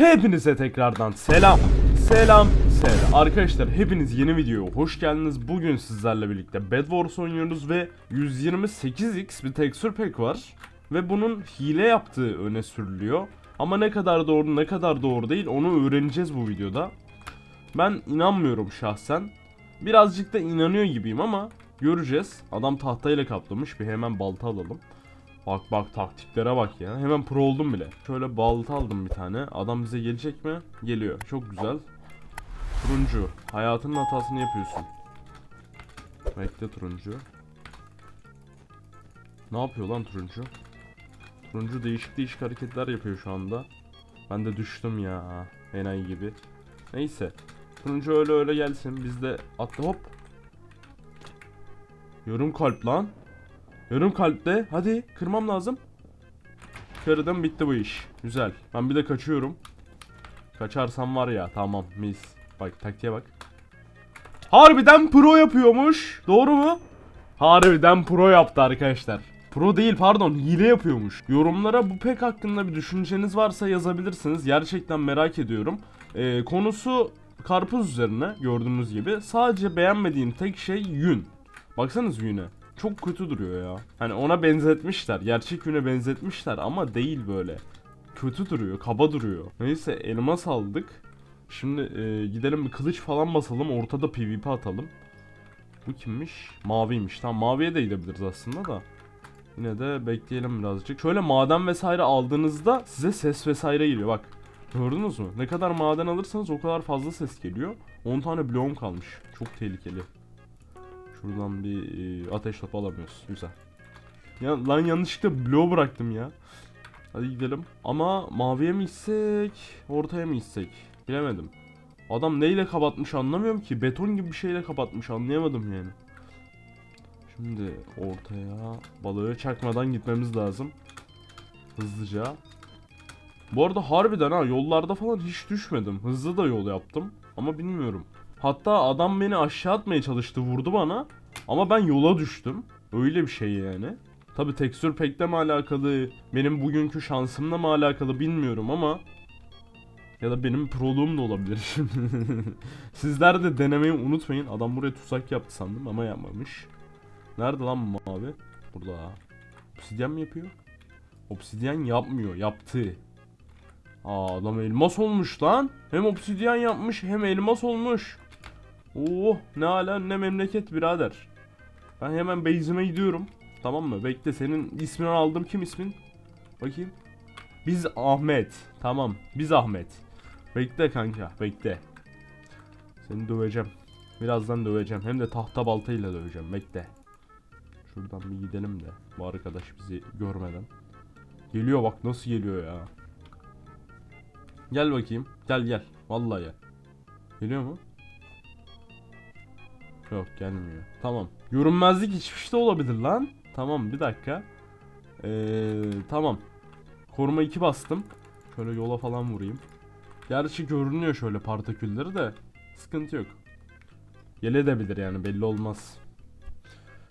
Hepinize tekrardan selam. Selam. Selam. Arkadaşlar hepiniz yeni videoya hoş geldiniz. Bugün sizlerle birlikte Bed Wars oynuyoruz ve 128x bir texture pack var. Ve bunun hile yaptığı öne sürülüyor. Ama ne kadar doğru ne kadar doğru değil onu öğreneceğiz bu videoda. Ben inanmıyorum şahsen. Birazcık da inanıyor gibiyim ama göreceğiz. Adam tahtayla kaplamış. Bir hemen balta alalım. Bak bak taktiklere bak ya. Hemen pro oldum bile. Şöyle balta aldım bir tane. Adam bize gelecek mi? Geliyor. Çok güzel. Turuncu. Hayatının hatasını yapıyorsun. Bekle turuncu. Ne yapıyor lan turuncu? Turuncu değişik değişik hareketler yapıyor şu anda. Ben de düştüm ya. Enayi gibi. Neyse. Turuncu öyle öyle gelsin. Biz de atla hop. Yorum kalp lan. Yarım kalpte. Hadi kırmam lazım. Kırdım bitti bu iş. Güzel. Ben bir de kaçıyorum. Kaçarsam var ya tamam mis. Bak taktiğe bak. Harbiden pro yapıyormuş. Doğru mu? Harbiden pro yaptı arkadaşlar. Pro değil pardon hile yapıyormuş. Yorumlara bu pek hakkında bir düşünceniz varsa yazabilirsiniz. Gerçekten merak ediyorum. Ee, konusu karpuz üzerine gördüğünüz gibi. Sadece beğenmediğim tek şey yün. Baksanız yüne. Çok kötü duruyor ya. Hani ona benzetmişler. Gerçek yüne benzetmişler ama değil böyle. Kötü duruyor, kaba duruyor. Neyse elmas aldık. Şimdi e, gidelim bir kılıç falan basalım. Ortada PvP atalım. Bu kimmiş? Maviymiş. Tamam maviye de gidebiliriz aslında da. Yine de bekleyelim birazcık. Şöyle maden vesaire aldığınızda size ses vesaire geliyor. Bak gördünüz mü? Ne kadar maden alırsanız o kadar fazla ses geliyor. 10 tane bloğum kalmış. Çok tehlikeli. Şuradan bir e, ateş topu alamıyoruz. Güzel. Ya lan yanlışlıkla bloğu bıraktım ya. Hadi gidelim. Ama maviye mi gitsek, ortaya mı gitsek? Bilemedim. Adam neyle kapatmış anlamıyorum ki. Beton gibi bir şeyle kapatmış anlayamadım yani. Şimdi ortaya balığı çakmadan gitmemiz lazım. Hızlıca. Bu arada harbiden ha yollarda falan hiç düşmedim. Hızlı da yol yaptım. Ama bilmiyorum. Hatta adam beni aşağı atmaya çalıştı vurdu bana. Ama ben yola düştüm. Öyle bir şey yani. Tabi tekstür pekle mi alakalı, benim bugünkü şansımla mı alakalı bilmiyorum ama ya da benim proluğum da olabilir. Sizler de denemeyi unutmayın. Adam buraya tuzak yaptı sandım ama yapmamış. Nerede lan mavi? Burada. Obsidyen mi yapıyor? Obsidyen yapmıyor. Yaptı. Aa adam elmas olmuş lan. Hem obsidyen yapmış hem elmas olmuş. Oo ne ala ne memleket birader. Ben hemen base'ime gidiyorum. Tamam mı? Bekle senin ismini aldım. Kim ismin? Bakayım. Biz Ahmet. Tamam. Biz Ahmet. Bekle kanka. Bekle. Seni döveceğim. Birazdan döveceğim. Hem de tahta baltayla döveceğim. Bekle. Şuradan bir gidelim de. Bu arkadaş bizi görmeden. Geliyor bak nasıl geliyor ya. Gel bakayım. Gel gel. Vallahi gel. Geliyor mu? Yok gelmiyor. Tamam. Görünmezlik içmiş de olabilir lan. Tamam bir dakika. Ee, tamam. Koruma 2 bastım. Şöyle yola falan vurayım. Gerçi görünüyor şöyle partikülleri de. Sıkıntı yok. Gelebilir yani belli olmaz.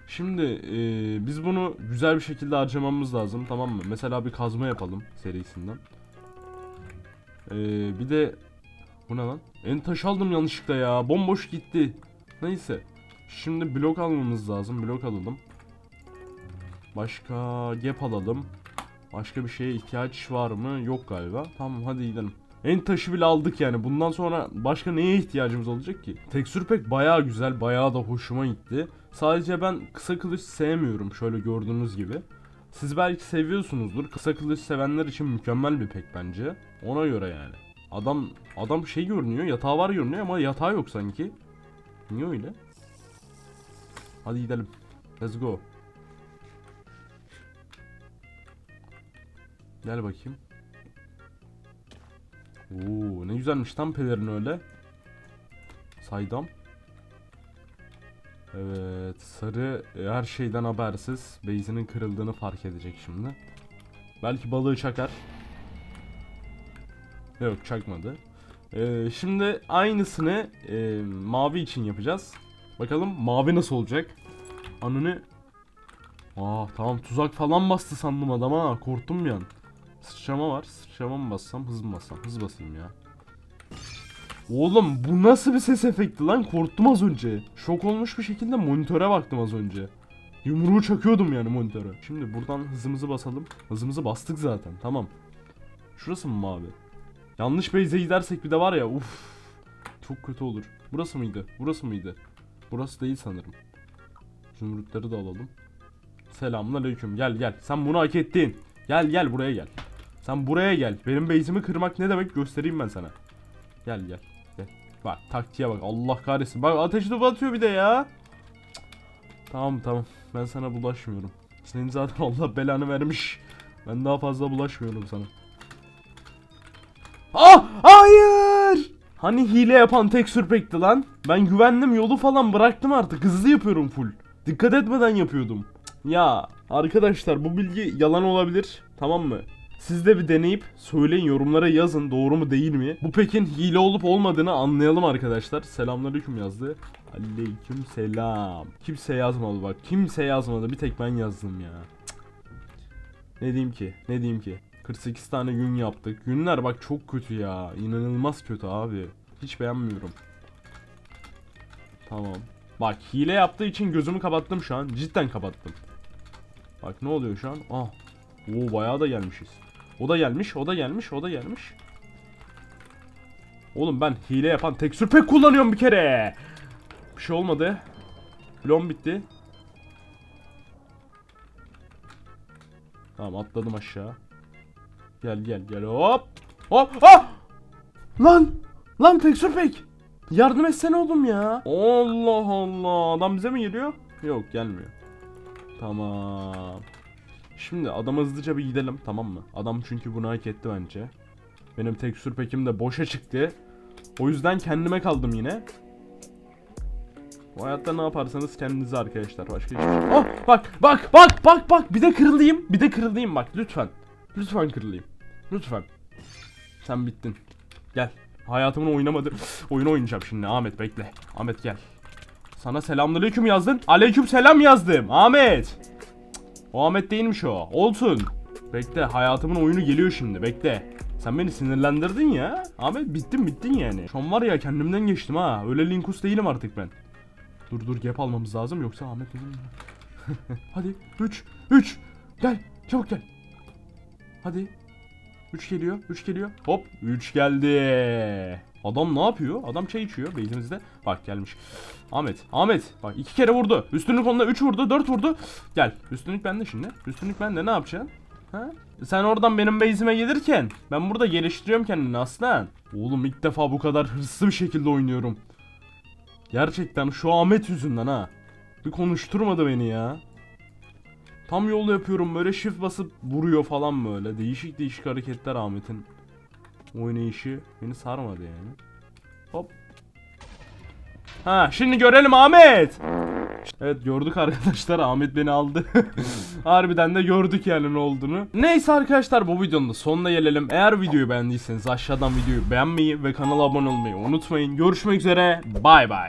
Şimdi ee, biz bunu güzel bir şekilde harcamamız lazım tamam mı? Mesela bir kazma yapalım serisinden. Ee, bir de bu ne lan? En taş aldım yanlışlıkla ya. Bomboş gitti. Neyse. Şimdi blok almamız lazım. Blok alalım. Başka gap alalım. Başka bir şeye ihtiyaç var mı? Yok galiba. Tamam hadi gidelim. En taşı bile aldık yani. Bundan sonra başka neye ihtiyacımız olacak ki? Tekstür pek bayağı güzel. Bayağı da hoşuma gitti. Sadece ben kısa kılıç sevmiyorum. Şöyle gördüğünüz gibi. Siz belki seviyorsunuzdur. Kısa kılıç sevenler için mükemmel bir pek bence. Ona göre yani. Adam adam şey görünüyor. Yatağı var görünüyor ama yatağı yok sanki. Niye öyle? Hadi gidelim. Let's go. Gel bakayım. Oo, ne güzelmiş tam pelerin öyle. Saydam. Evet, sarı her şeyden habersiz base'inin kırıldığını fark edecek şimdi. Belki balığı çakar. Yok çakmadı. Ee, şimdi aynısını e, mavi için yapacağız. Bakalım mavi nasıl olacak? Anını... Aa tamam tuzak falan bastı sandım adam ha korktum bir an. Sıçrama var. Sıçrama mı bassam hız mı bassam? Hız basayım ya. Oğlum bu nasıl bir ses efekti lan? Korktum az önce. Şok olmuş bir şekilde monitöre baktım az önce. Yumruğu çakıyordum yani monitöre. Şimdi buradan hızımızı basalım. Hızımızı bastık zaten. Tamam. Şurası mı mavi? Yanlış base'e gidersek bir de var ya uf. Çok kötü olur. Burası mıydı? Burası mıydı? Burası değil sanırım. Zümrütleri de alalım. Selamünaleyküm. Gel gel. Sen bunu hak ettin. Gel gel buraya gel. Sen buraya gel. Benim base'imi kırmak ne demek göstereyim ben sana. Gel gel. Gel. Bak taktiğe bak. Allah kahretsin. Bak ateşi topu atıyor bir de ya. Tamam tamam. Ben sana bulaşmıyorum. Senin zaten Allah belanı vermiş. Ben daha fazla bulaşmıyorum sana. Ah! Hayır! Hani hile yapan tek sürpekti lan. Ben güvendim yolu falan bıraktım artık. Hızlı yapıyorum full. Dikkat etmeden yapıyordum. Ya arkadaşlar bu bilgi yalan olabilir. Tamam mı? Siz de bir deneyip söyleyin yorumlara yazın doğru mu değil mi? Bu pekin hile olup olmadığını anlayalım arkadaşlar. Selamünaleyküm yazdı. Aleyküm selam. Kimse yazmadı bak. Kimse yazmadı. Bir tek ben yazdım ya. Cık. Ne diyeyim ki? Ne diyeyim ki? 48 tane gün yaptık. Günler bak çok kötü ya. İnanılmaz kötü abi. Hiç beğenmiyorum. Tamam. Bak hile yaptığı için gözümü kapattım şu an. Cidden kapattım. Bak ne oluyor şu an? Ah. Oo bayağı da gelmişiz. O da gelmiş, o da gelmiş, o da gelmiş. Oğlum ben hile yapan tek pek kullanıyorum bir kere. Bir şey olmadı. Blom bitti. Tamam atladım aşağı. Gel gel gel hop. Hop ah! Lan! Lan tekstür pek. Yardım etsene oğlum ya. Allah Allah. Adam bize mi geliyor? Yok gelmiyor. Tamam. Şimdi adama hızlıca bir gidelim tamam mı? Adam çünkü bunu hak etti bence. Benim tekstür pekim de boşa çıktı. O yüzden kendime kaldım yine. Bu hayatta ne yaparsanız kendinize arkadaşlar. Başka hiçbir şey. Ah bak bak bak bak bak bir de kırılayım. Bir de kırılayım bak lütfen. Lütfen kırılayım. Lütfen. Sen bittin. Gel. Hayatımın oynamadı. Oyunu oynayacağım şimdi. Ahmet bekle. Ahmet gel. Sana selamünaleyküm yazdın. Aleyküm selam yazdım. Ahmet. O Ahmet değilmiş o. Olsun. Bekle. Hayatımın oyunu geliyor şimdi. Bekle. Sen beni sinirlendirdin ya. Ahmet bittin bittin yani. Şu an var ya kendimden geçtim ha. Öyle linkus değilim artık ben. Dur dur gap almamız lazım yoksa Ahmet. Hadi 3 3 Gel çabuk gel. Hadi 3 geliyor 3 geliyor. Hop 3 geldi. Adam ne yapıyor? Adam çay içiyor base'imizde. Bak gelmiş. Ahmet Ahmet bak iki kere vurdu. Üstünlük onda 3 vurdu 4 vurdu. Gel üstünlük bende şimdi. Üstünlük bende ne yapacaksın? Ha? Sen oradan benim base'ime gelirken ben burada geliştiriyorum kendini aslan. Oğlum ilk defa bu kadar hırslı bir şekilde oynuyorum. Gerçekten şu Ahmet yüzünden ha. Bir konuşturmadı beni ya. Tam yol yapıyorum böyle shift basıp vuruyor falan böyle. Değişik değişik hareketler Ahmet'in. Oynayışı beni sarmadı yani. Hop. Ha şimdi görelim Ahmet. Evet gördük arkadaşlar Ahmet beni aldı. Harbiden de gördük yani ne olduğunu. Neyse arkadaşlar bu videonun da sonuna gelelim. Eğer videoyu beğendiyseniz aşağıdan videoyu beğenmeyi ve kanala abone olmayı unutmayın. Görüşmek üzere. Bay bay.